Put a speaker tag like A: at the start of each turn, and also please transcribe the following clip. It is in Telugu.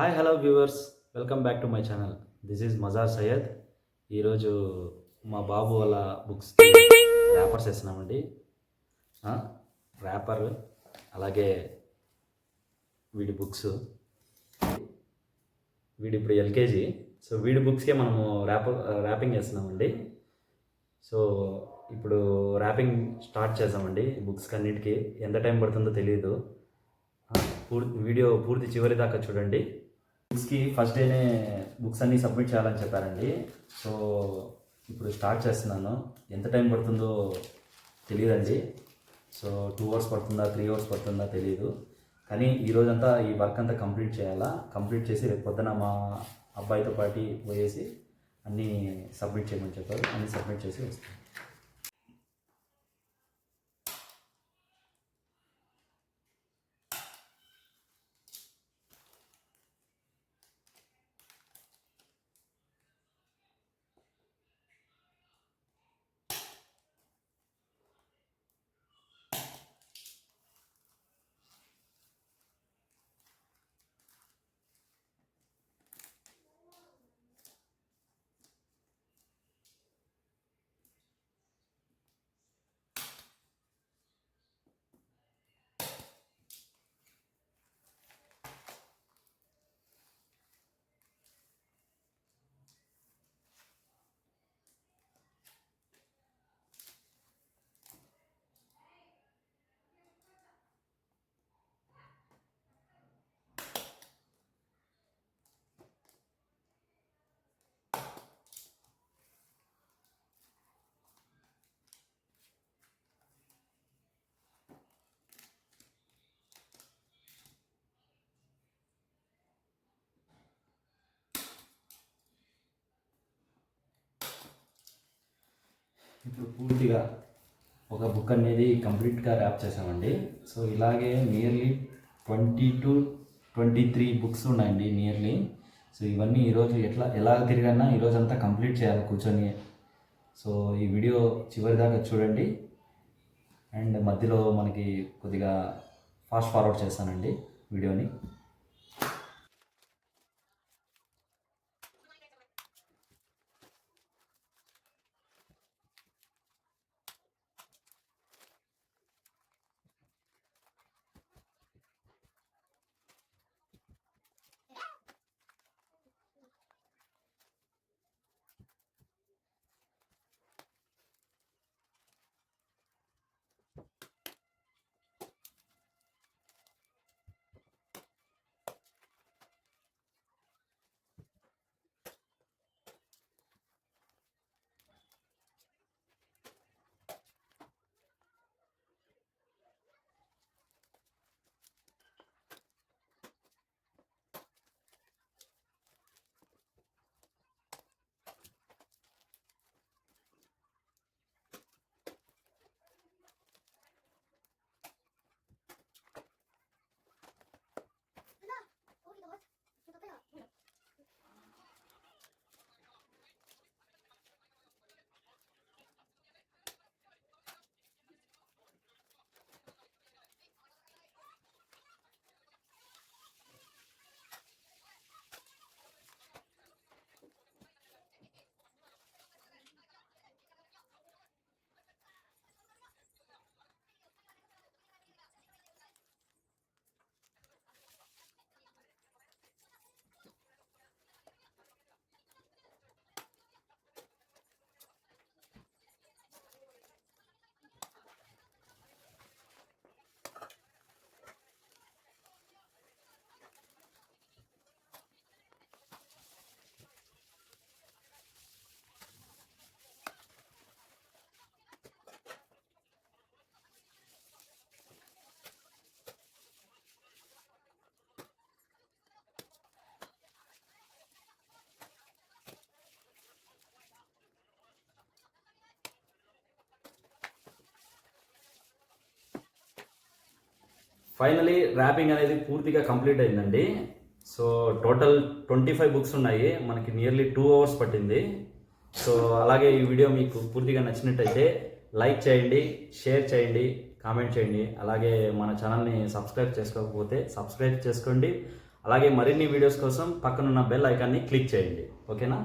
A: Hi hello viewers welcome back to my channel this is Mazhar Syed ఈరోజు మా బాబు వాళ్ళ బుక్స్ ర్యాపర్స్ వేస్తున్నామండి. ర్యాపర్ అలాగే వీడి బుక్స్ వీడి ఇప్పుడు ఎల్కేజీ. సో వీడి బుక్స్కే మనము ర్యాపర్ ర్యాపింగ్ చేస్తున్నామండి. సో ఇప్పుడు ర్యాపింగ్ స్టార్ట్ చేసామండి బుక్స్కి అన్నిటికీ. ఎంత టైం పడుతుందో తెలియదు పూర్తి వీడియో పూర్తి చివరి దాకా చూడండి. బుక్స్కి ఫస్ట్ డేనే బుక్స్ అన్నీ సబ్మిట్ చేయాలని చెప్పారండి. సో ఇప్పుడు స్టార్ట్ చేస్తున్నాను. ఎంత టైం పడుతుందో తెలియదండి. సో టూ అవర్స్ పడుతుందా త్రీ అవర్స్ పడుతుందా తెలియదు కానీ ఈ రోజంతా ఈ వర్క్ అంతా కంప్లీట్ చేయాలా? కంప్లీట్ చేసి రేపు పొద్దున మా అబ్బాయితో పాటు పోయేసి అన్నీ సబ్మిట్ చేయమని చెప్పారు. అన్నీ సబ్మిట్ చేసి వస్తాను. ఇప్పుడు పూర్తిగా ఒక బుక్ అనేది కంప్లీట్గా ర్యాప్ చేసామండి సో ఇలాగే nearly twenty two twenty three books ఉన్నాయండి నియర్లీ సో ఇవన్నీ ఈరోజు ఎట్లా ఎలా తిరిగన్నా ఈరోజు అంతా కంప్లీట్ చేయాలి కూర్చొని. సో ఈ వీడియో చివరి దాకా చూడండి. అండ్ మధ్యలో మనకి కొద్దిగా ఫాస్ట్ ఫార్వర్డ్ చేస్తానండి వీడియోని. ఫైనలీ ర్యాపింగ్ అనేది పూర్తిగా కంప్లీట్ అయిందండి. So total twenty five books ఉన్నాయి. మనకి నియర్లీ టూ అవర్స్ పట్టింది. సో అలాగే ఈ వీడియో మీకు పూర్తిగా నచ్చినట్టయితే లైక్ చేయండి షేర్ చేయండి కామెంట్ చేయండి. అలాగే మన ఛానల్ని సబ్స్క్రైబ్ చేసుకోకపోతే సబ్స్క్రైబ్ చేసుకోండి. అలాగే మరిన్ని వీడియోస్ కోసం పక్కనున్న బెల్ ఐకాన్ని క్లిక్ చేయండి. ఓకేనా